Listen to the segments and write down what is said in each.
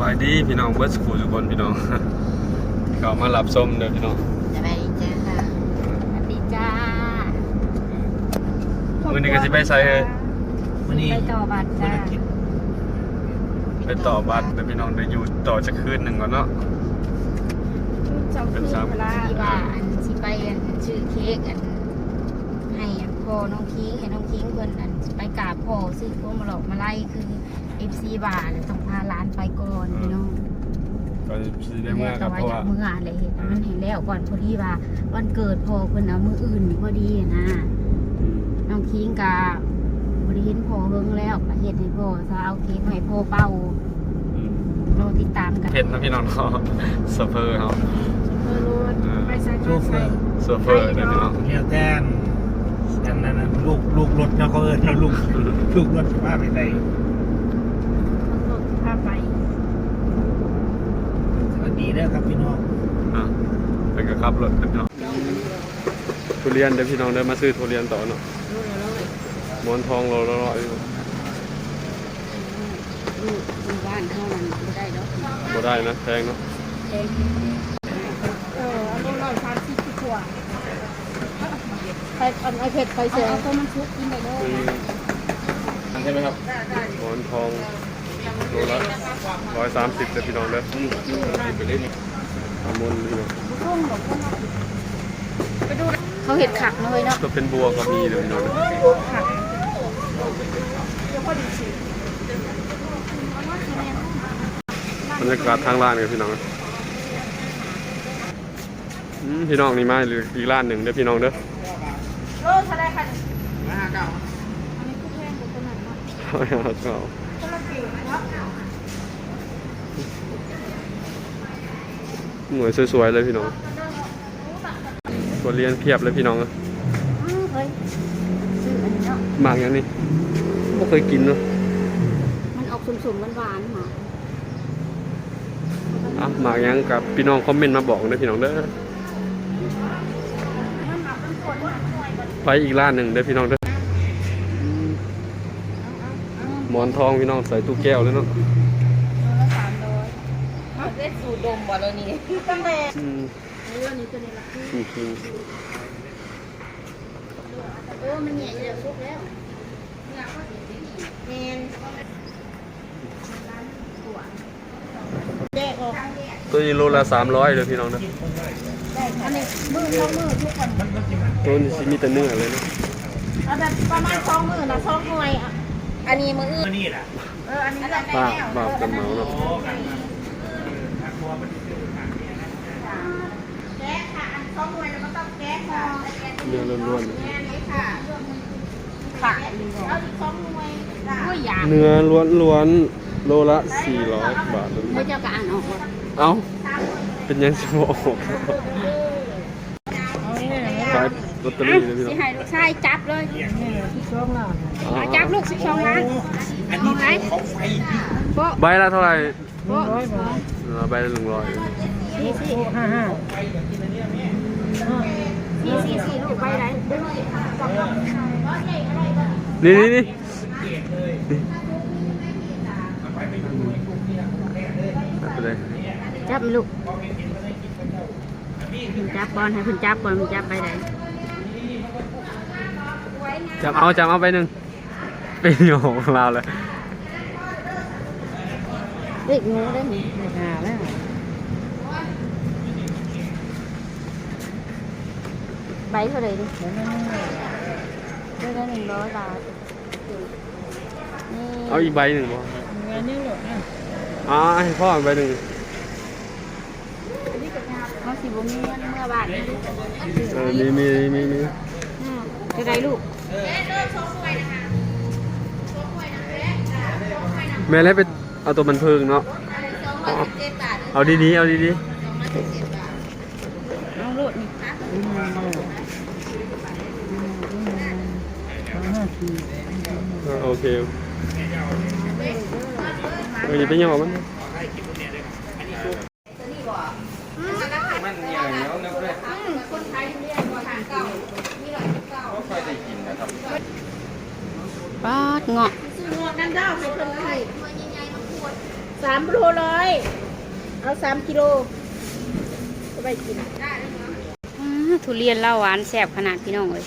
บายดีพี่น้องเบิร์ดสกูทุกคนพี่น้องเขามารับส้มเด้อพี่น้องสบายดีจ้าสวัสดีจ้ามื้อนี้ก็สิไปใส่เอ้ยวันนี้ไปต่อบัตรจ้าไปต่อบัตรเด้อพี่น้องได้อยู่ต่อจะคืนหนึ่งก่อนเนาะเป็นซ้ำที่ว่าอันสิไปอันชื่อเค้กอันให้อันพ่อน้องคิงให้น้องคิงเพิ่นอันสิไปกราบพ่อซื้อพวงมาหลอกมาไล่คือ FC บาทต้องพาร้านไปก่อนพี่น้องก็สิได้เมื่อครับเพแต่ราะว่าว่าเมื่ออะไรเห็นมันเห็นแล้วก่อนพอดีว่า วันเกิดพ่อเพิ่นเอามืออื่นพอดีนะน้องคิงกะบริเห็นพ่อเฮิงแล้วก็เฮ็ดให้พ่อซะเอาเค้กมาให้พ่อเป่าอืมโลติดตามกันเผ็ดนะพี่น้องเนาะสเฟอร์เฮาไปใส่โชเฟอร์สเฟอร์เด้อพี่น้องเรียกแทนอันนั้นน่ะลูกลูกรถเนาะเขาเอิ้นเนาะลูกลูกรถว่าไปไหน พาไป สวัส ดีเด้อครับพี่น้องอะไปกับขับรถเด้อพี่น้องทุเรียนเด้อพี่น้องเด้อมาซื้อทุเรียนต่อเนาะหมอนทองโลละร้อยอยู่ลูกอยู่บ้านเท่านั้นบ่ได้ดอกบ่ได้นะแพงเนาะเองเอออันนี้ร้อยสามสิบกว่าไปอันไอเผ็ดไปเสียเอาตัวมันชุบกินได้เลยอืมใช่ไหมครับหมอนทอง โลละร้อยสามสิบเด้อพี่น้องเด้อไปเล่นอามุนพี่น้องเขาเห็ดขักเลยเนาะก็เป็นบัวก็มีเด้อพี่น้องเด้อรรยากาศทางร้านกันพี่น้องอืมพี่น้องนี่มาหรืออีกร้านหนึ่งเด้อพี่น้องเด้อโลเท่าไรคะมาเก่าอันนี้คือแพงกว่าตัวนั้นเนาะเอาเอาเอาคนละกี่เนาะ หน่วยสวยๆเลยพี่น้องตัวเรียนเพียบเลยพี่น้องอ้าวเฮ้ยซื้ออันนี้เนาะหมากอย่างนี้ไม่เคยกินเนาะมันออกสุ่มๆหวานๆค่ะอะหมากอย่างกับพี่น้องคอมเมนต์มาบอกนะพี่น้องเด้อไปอีกร้านหนึ่งเด้อพี่น้องเด้ออืมหม อนทองพี่น้องใส่ตู้แก้วเลยเนาะเล่นสูดดมบ่แล้วนี่ตั้งแต่อืมเรื่องนี้ตัวนี้ละคืออืมอืมเออมันเนี่ยเดี๋ยวลุกแล้วแมนแดกออกตัวนี้โลละสามร้อยเลยพี่น้องเด้ออันนี้มือสองมือทุกคนตัวนี้สิมีแต่เนื้อเลยเนาะเอาแบบประมาณสองมือนะสองหน่วยอะ อันนี้มืออื่นตัวนี้ล่ะเอออันนี้ได้ป้าแล้วบาปกับเหมาเนาะโอ้กันทักบัวมันแก๊สค่ะอันสองหน่วยแล้วก็ต้องแก๊สค่ะเนื้อล้วนแม่นี้ค่ะค่ะเอาอีกสองหน่วยด้วยยางๆเนื้อล้วนๆโลละสี่ร้อยบาทเลยไม่เจ้าก็อ่านออกว่าเอ้า เป็นยังสิบออกขายลอ ตเตอรี่เลยพี่น้สิองให้ลูกชายจับเลยอ๋อเอาจับลูกสิบสองล้านอันนี้ของไฟโป๊ะใบละเท่าไหร่โป๊ะเออใบละหนึ่งร้อยสี่สี่ห้าห้าสี่สี่สี่ลูกไปไหนนี่นี่นี่เอาไปเลยจับลูกจับบอลให้คุณจับบอลคุณจับไปไหน จับเอาจับเอาไปหนึ่งเป็นโยของเราเลยเด็กงูได้ไหมหาแล้วใบเท่าไหร่ดิได้ได้หนึ่งร้อยบาทนี่เอาอีกใบหนึ่งบ่เงินนี่หรออ๋อให้พ่อใบหนึ่งเขาสิบ่มีเงินเมื่อบาทนี้เออมีมีมีมีอืมจะได้ลูก แม่เลยไปเอาตัวบันเทิงเนาะเอาเอาดีๆ เอาดีน้องลูกนี่ๆเออโอเคเอออย่าไปยังออกมันมันอย่างแล้วนะเพื่อน ปาดเงาะซื้อหมวกกันเด้าให้เพิ่นให้สามโลร้อย เอาสามกิโลจะไปกินอ้าทุเรียนเล่าหวานแซ่บขนาดพี่น้องเลย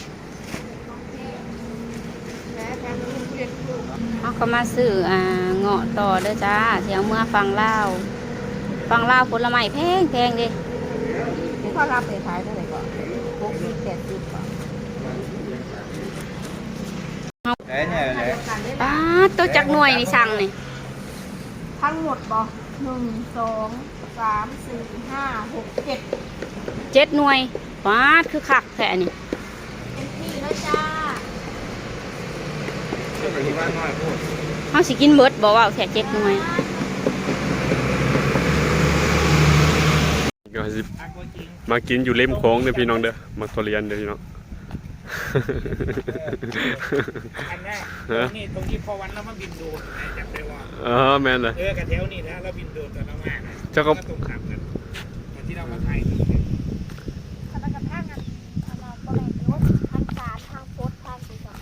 เอาก็มาซื้ออ่าเงาะต่อเด้อจ้าเสียงเมื่อฟังเล่าวฟังเล่าวผลไม้แพงแพงเด้เดี๋ยวเขารับไปขายเท่าไหร่ก่อนหกสิบแปดสิบก่อน เอ้ยเนี่ยเลย ป้า ดตัวจักหน่วยนี่สั่งนี่ทั้งหมดบอกหนึ่งสองสามสี่ห้าหกเจ็ดเจ็ดหน่วยป้าดคือคักแท้นี่เป็นที่แล้วจ้าจะไปที่บ้านน้อยพูดเฮาสิกินเบิดบอกว่าเอาแค่เจ็ดหน่วยก็สิมากินอยู่เล่มโค้งเด้อพี่น้องเด้อมาทุเรียนเด้อพี่น้อง อันแรกตรงนี้ตรงที่พอวันแล้วมาบินโดนจำได้ว่าเออแม่นเลยเออกระเทวนี่นะแล้วบินโดนตอนเรามานะเจ้าก็ตรงขับกันตอนที่เรามาไทยคณะกรรมการเอามาประมาณรถทางการทางโพสต์ทางสีสัน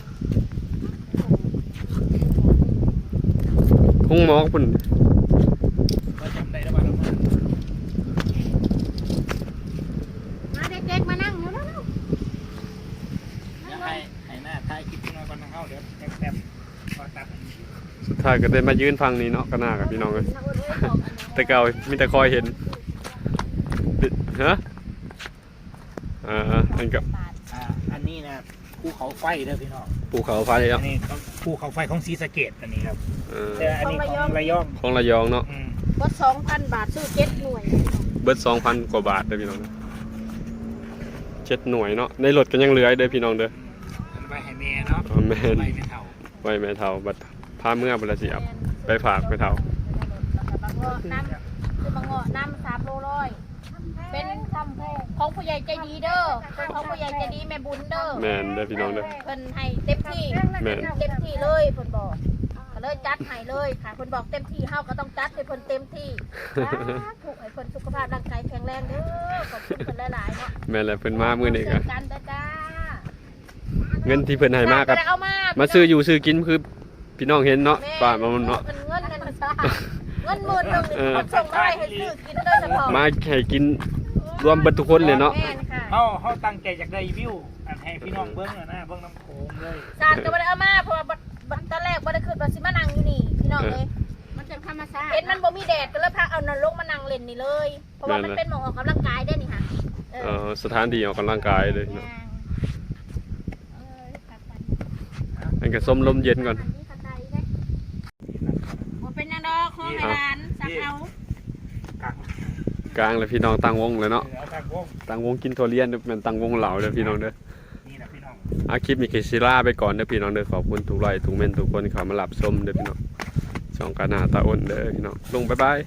คงหมอกพุ่น เราจำได้แล้วว่าเรามา มาเด็กๆมานั่งเร็ว เดี๋ยวให้ให้หน้าท้ายคลิปที่น้อยก่อนนะเข้าเดี๋ยวแป๊บๆพอตัดอันนี้ สุดท้ายก็ได้มายืนฟังนี้เนาะก็น่ากับพี่น้องเลยๆนักเรียนบอกอันแต่เก่ามีแต่คอยเห็นฮะอ่าอันกับอ่าอันนี้นะภูเขาไฟเด้อพี่น้องภูเขาไฟอัเนาะนนี้ภูเขาไฟของศรีสะเกดอันนี้ครับเออแต่อันนี้ของระยองของระยองเนาะอืมวัดสองพันบาทซื้อเจ็ดหน่วย เบิดสองพันกว่าบาทเด้อพี่น้องเจ็ดหน่วยเนาะในรถก็ยังเหลือเด้อพี่น้องเด้อไปให้แม่เนาะแม่ไปไม่เท่าไว้แม่เฒ่าบัด พาเมื่อบุรสิอับไปฝากแม่เฒ่าบางเงาะน้ำคือบางเงาะน้ำสามโลร้อย เป็นของผู้ใหญ่ใจดีเด้อเป็นของผู้ใหญ่ใจดีแม่บุญเด้อแม่นเด้อพี่น้องเด้อ เพิ่นให้เต็มที่แม่น เต็มที่เลยเพิ่นบอกก็เลยจัดให้เลยค่ะเพิ่นบอกเต็มที่เฮาก็ต้องจัดให้เพิ่นเต็มที่ถูกให้เพิ่นสุขภาพร่างกายแข็งแรงเด้อขอบคุณเพิ่นหลายๆเนาะแม่นแหละเพิ่นมามื้อนี้ก็เจกันเด้อจ้าเงินที่เพิ่นให้มากับ เอามามาซื้ออยู่ซื้อกินคือ พี่น้องเห็นเนาะป้ามาเนาะเงินเงินเงินจ้าเงินหมื่นหนึงนี่เออเขาส่งมาให้ซื้อกินโดยเฉพาะมาให้กินรวมเบิดทุกคนเลยเนาะแม่ค่ะเขาเขาตั้งใจจากได้วิวอันให้พี่น้องเบิ้งน่ะนะเบิ้งน้ำโขงเลยสารก็บ่ได้เอามาเพราะว่าบัดบัดตอนแรกบ่ได้ขึ้นว่าสิมานั่งอยู่นี่พี่น้องเอ้ยมันจะธรรมชาติเห็นมันบ่มีแดดก็เลยพาเอานรกมานั่งเล่นนี่เลย เพราะว่ามันเป็นหมองออกกำลังกายได้นี่ค่ะเอเอ่ออสถานที่ออกกำลังกายเลยเนาะอันก็ส้มลมเย็นก่อน บ่เป็นยังดอกของให้ร้านสักเอา กลาง กลางเลยพี่น้องตั้งวงเลยเนาะเอาทางวงตั้งวงกินทุเรียนเด้อแม่นตั้งวงเหล่าเด้อพี่น้องเด้อ นี่นะพี่น้อง อาคลิปมีเคซิล่าไปก่อนเด้อพี่น้องเด้อขอบคุณทุกไลค์ทุกเมนทุกคนเข้ามารับชมเด้อพี่น้องช่องกานาตาอ้นเด้อพี่น้องลงบ๊ายบาย